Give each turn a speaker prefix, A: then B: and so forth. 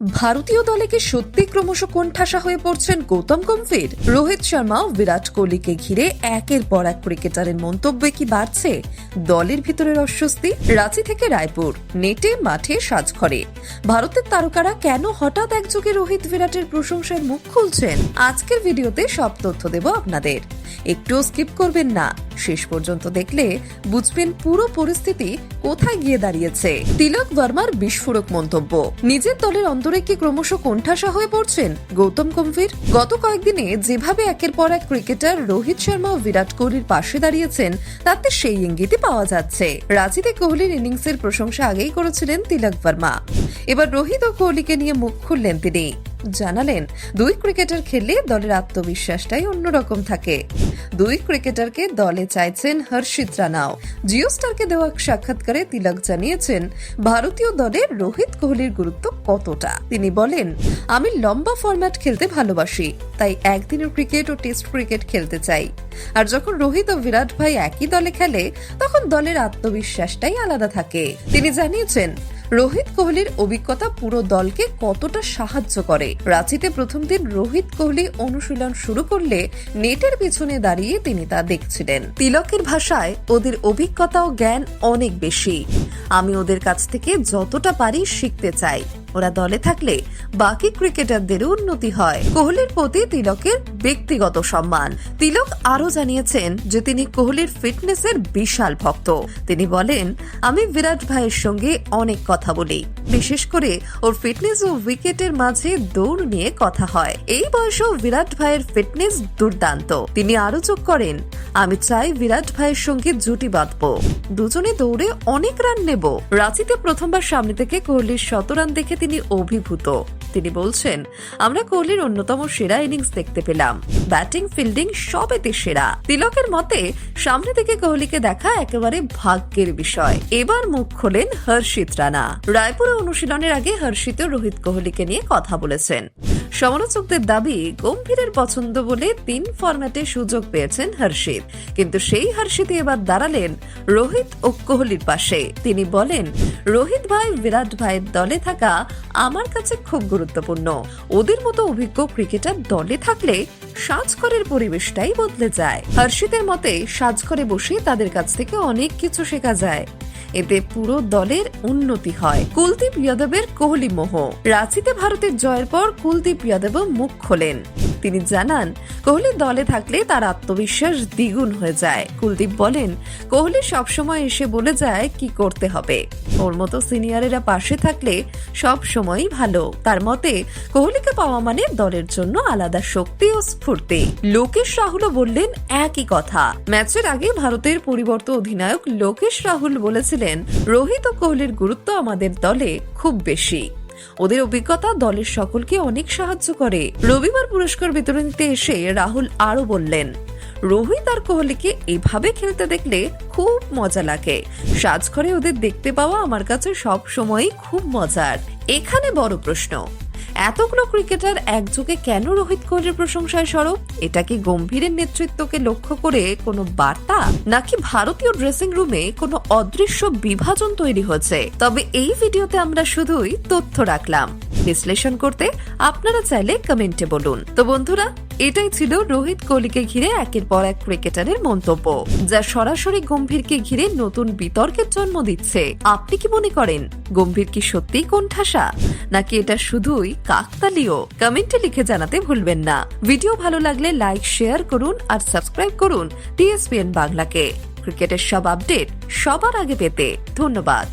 A: ভারতীয় দলে কি সত্যি ক্রমশ কোণঠাসা হয়ে পড়ছেন গৌতম গম্ভীর? রোহিত শর্মা ও বিরাট কোহলিকে ঘিরে একের পর এক ক্রিকেটারের মন্তব্যে কি বাড়ছে? দলের ভিতরের অস্বস্তি? রাঁচি থেকে রায়পুর, নেটে, মাঠে, সাজঘরে। ভারতের তারকারা কেন হঠাৎ একযোগে রোহিত বিরাটের প্রশংসায় মুখ খুলছেন? আজকের ভিডিওতে সব তথ্য দেব আপনাদের। একটুও স্কিপ করবেন না। শেষ পর্যন্ত দেখলে বুঝবেন পুরো পরিস্থিতি কোথায় গিয়ে দাঁড়িয়েছে। তিলক বর্মার বিস্ফোরক মন্তব্য। নিজের দলের অন্তরে কি ক্রমশ কোণঠাসা হয়ে পড়ছেন? গৌতম গম্ভীর? গত কয়েকদিনে যেভাবে একের পর এক ক্রিকেটার রোহিত শর্মা ও বিরাট কোহলির পাশে দাঁড়িয়েছেন, তাতে সেই ইঙ্গিতই পাওয়া যাচ্ছে। রাঁচিতে কোহলির ইনিংসের প্রশংসা আগেই করেছিলেন তিলক বর্মা। এবার রোহিত ও কোহলিকে নিয়ে মুখ খুললেন তিনি। জানালেন, দুই ক্রিকেটার খেললে দলের আত্মবিশ্বাসটাই অন্যরকম থাকে। দুই ক্রিকেটারকে দলে চাইছেন হর্ষিত রানাও। জিও স্টারকে দেওয়া সাক্ষাৎকারে তিলক জানিয়েছেন, ভারতীয় দলে রোহিত কোহলির গুরুত্ব কতটা? তিনি বলেন, আমি লম্বা ফরম্যাট খেলতে ভালোবাসি, তাই একদিনের ক্রিকেট ও টেস্ট ক্রিকেট খেলতে চাই। আর যখন রোহিত ও বিরাট ভাই একই দলে খেলে, তখন দলের আত্মবিশ্বাসটাই আলাদা থাকে। তিনি জানিয়েছেন রোহিত কোহলির অভিজ্ঞতা পুরো দলকে কতটা সাহায্য করে? রাঁচিতে প্রথম দিন রোহিত কোহলি অনুশীলন শুরু করলে নেটের পিছনে দাঁড়িয়ে তিনি তা দেখছিলেন। তিলকের ভাষায় ওদের অভিজ্ঞতা ও জ্ঞান অনেক বেশি। আমি ওদের কাছ থেকে যতটা পারি শিখতে চাই। ওরা দলে থাকলে বাকি ক্রিকেটারদেরও উন্নতি হয়। কোহলির প্রতি তিলকের ব্যক্তিগত সম্মান। তিলক আরও জানিয়েছেন যে তিনি কোহলির ফিটনেসের বিশাল ভক্ত। তিনি বলেন, আমি বিরাট ভাইয়ের সঙ্গে অনেক কথা বলি। বিশেষ করে ওর ফিটনেস ও উইকেটের মাঝে দৌড় নিয়ে কথা হয়। এই বয়সেও বিরাট ভাইয়ের ফিটনেস দুর্দান্ত। তিনি আরও যোগ করেন আমি চাই বিরাট ভাইয়ের সঙ্গে জুটি বাঁধবো। দুজনে দৌড়ে অনেক রান নেব। রাঁচিতে প্রথমবার সামনে থেকে কোহলির শত রান দেখে তিনি অভিভূত। তিনি বলছেন, আমরা কোহলির অন্যতম সেরা ইনিংস দেখতে পেলাম। ব্যাটিং, ফিল্ডিং সবেতে সেরা। তিলকের মতে, সামনে থেকে কোহলিকে দেখা একেবারে ভাগ্যের বিষয়। এবার মুখ খোলেন হর্ষিত রানা। রায়পুরে অনুশীলনের আগে হর্ষিত রোহিত কোহলিকে নিয়ে কথা বলেছেন। সমালোচকদের দাবি, গম্ভীরের পছন্দ বলে তিন ফরম্যাটে সুযোগ পেয়েছেন হর্ষিত। কিন্তু সেই হর্ষিত এবার দাঁড়ালেন রোহিত ও কোহলির পাশে। তিনি বলেন, রোহিত ভাই, বিরাট ভাইয়ের দলে থাকা আমার কাছে খুব গুরুত্বপূর্ণ। ওদের মতো অভিজ্ঞ ক্রিকেটার দলে থাকলে সাজঘরের পরিবেশটাই বদলে যায়। হর্ষিতের মতে, সাজঘরে বসে তাদের কাছ থেকে অনেক কিছু শেখা যায়। এতে পুরো দলের উন্নতি হয়। কুলদীপ যাদবের কোহলি মোহ। রাঁচিতে ভারতের জয়ের পর কুলদীপ যাদব মুখ খোলেন। তিনি জানান, কোহলি দলে থাকলে তার আত্মবিশ্বাস দ্বিগুণ হয়ে যায়। কুলদীপ বলেন, কোহলি সবসময় এসে বলে যায় কি করতে হবে। ওর মতো সিনিয়রেরা পাশে থাকলে সব সময়ই ভালো। তার মতে, কোহলিকে পাওয়া মানে দলের জন্য আলাদা শক্তি ও স্ফূর্তি। লোকেশ রাহুলও বললেন একই কথা। ম্যাচের আগে ভারতের পরিবর্ত অধিনায়ক লোকেশ রাহুল বলেছিলেন, রোহিত ও কোহলির গুরুত্ব আমাদের দলে খুব বেশি। ওদের অভিজ্ঞতা দলের সকলকে অনেক সাহায্য করে। রবিবার পুরস্কার বিতরণীতে এসে রাহুল আরও বললেন রোহিত আর কোহলিকে এভাবে খেলতে দেখলে খুব মজা লাগে। সাজঘরে ওদের দেখতে পাওয়া আমার কাছে সব সময়ই খুব মজার। এখানে বড় প্রশ্ন, এতগুলো ক্রিকেটার একযোগে কেন রোহিত কোহলির প্রশংসায় সরব? এটা কি গম্ভীরের নেতৃত্বকে লক্ষ্য করে কোনো বার্তা? নাকি ভারতীয় ড্রেসিং রুমে কোনো অদৃশ্য বিভাজন তৈরি হয়েছে? তবে এই ভিডিওতে আমরা শুধুই তথ্য রাখলাম। বিশ্লেষণ করতে আপনারা চাইলে কমেন্টে বলুন। তো বন্ধুরা এটাই ছিল রোহিত কোহলিকে ঘিরে একের পর এক ক্রিকেটারের মন্তব্য, যা সরাসরি গম্ভীরকে ঘিরে নতুন বিতর্কের জন্ম দিচ্ছে। আপনি কি মনে করেন, গম্ভীর কি সত্যিই কোণঠাসা? নাকি এটা শুধুই কাকতালীয়? কমেন্টে লিখে জানাতে ভুলবেন না। ভিডিও ভালো লাগলে লাইক, শেয়ার করুন আর সাবস্ক্রাইব করুন টিএসপিএন বাংলাকে। ক্রিকেটের সব আপডেট সবার আগে পেতে ধন্যবাদ।